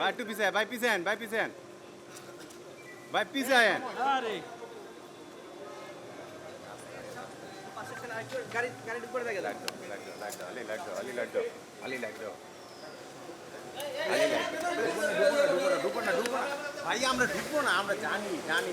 ভাই একটু পিছে আয়, ভাই পিছে আন ভাই পিছে আন ভাই পিছে আয়েন আরে গাড়ি গাড়ির উপরে দেখে লাগ দাও লাগ দাও লাগ দাও আলি লাগ দাও আলি লাগ দাও আলি লাগ দাও আলি লাগ দাও। ঢুকবো না, ঢুকবো না, ঢুকবো না। ভাই আমরা ঢুকবো না আমরা জানি জানি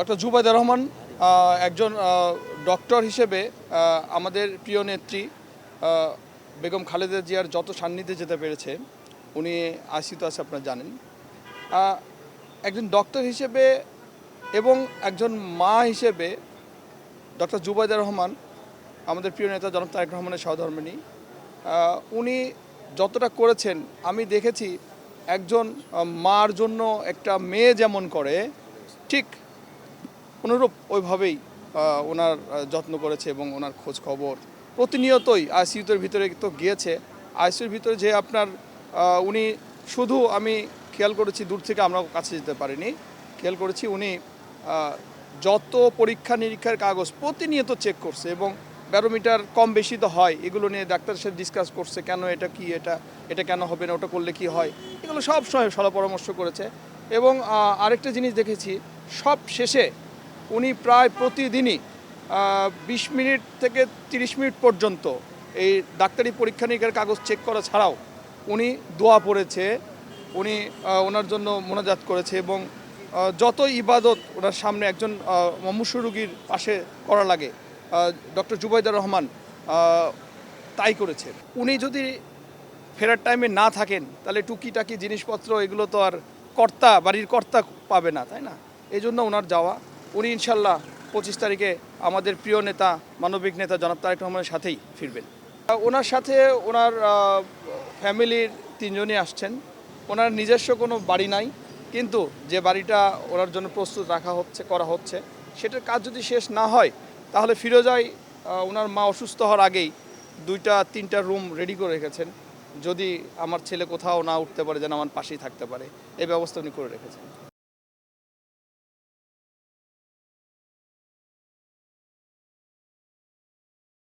ডক্টর জুবাইদা রহমান একজন ডক্টর হিসেবে আমাদের প্রিয় নেত্রী বেগম খালেদা জিয়ার যত সান্নিধ্যে যেতে পেরেছে, উনি আশিত আছে আপনারা জানেন। একজন ডক্টর হিসেবে এবং একজন মা হিসেবে ডক্টর জুবাইদা রহমান, আমাদের প্রিয় নেতা জনক তারেক রহমানের সহধর্মিনী উনি যতটা করেছেন, আমি দেখেছি একজন মার জন্য একটা মেয়ে যেমন করে, ঠিক অনুরূপ ওইভাবেই ওনার যত্ন করেছে এবং ওনার খোঁজ খবর প্রতিনিয়তই আইসিইউতের ভিতরে তো গিয়েছে। আইসিইউর ভিতরে যে আপনার উনি শুধু আমি খেয়াল করেছি দূর থেকে আমরা কাছে যেতে পারিনি। খেয়াল করেছি উনি যত পরীক্ষা নিরীক্ষার কাগজ প্রতিনিয়ত চেক করছে এবং ব্যারোমিটার কম বেশি তো হয়, এগুলো নিয়ে ডাক্তারের সাথে ডিসকাস করছে কেন এটা কি, এটা এটা কেন হবে না, ওটা করলে কি হয়, এগুলো সব সময় সলা পরামর্শ করেছে। এবং আরেকটা জিনিস দেখেছি, সব শেষে উনি প্রায় প্রতিদিনই বিশ মিনিট থেকে তিরিশ মিনিট পর্যন্ত এই ডাক্তারি পরীক্ষা নিরীক্ষার কাগজ চেক করা ছাড়াও উনি দোয়া পড়েছে, উনি ওনার জন্য মোনাজাত করেছে এবং যত ইবাদত ওনার সামনে একজন মমুষ্য রুগীর পাশে করা লাগে ডক্টর জুবাইদা রহমান তাই করেছে। উনি যদি ফেরার টাইমে না থাকেন, তাহলে টুকিটাকি জিনিসপত্র এগুলো তো আর কর্তা, বাড়ির কর্তা পাবে না, তাই না? এই জন্য ওনার যাওয়া উনি ইনশাল্লাহ পঁচিশ তারিখে আমাদের প্রিয় নেতা, মানবিক নেতা জনাব তারেক রহমানের সাথেই ফিরবেন। ওনার সাথে ওনার ফ্যামিলির তিনজনই আসছেন। ওনার নিজস্ব কোনো বাড়ি নাই, কিন্তু যে বাড়িটা ওনার জন্য প্রস্তুত রাখা হচ্ছে, করা হচ্ছে, সেটার কাজ যদি শেষ না হয়, তাহলে ফিরোজাই ওনার মা অসুস্থ হওয়ার আগেই দুইটা, তিনটা রুম রেডি করে রেখেছেন। যদি আমার ছেলে কোথাও না উঠতে পারে, যেন আমার পাশেই থাকতে পারে, এই ব্যবস্থা উনি করে রেখেছেন।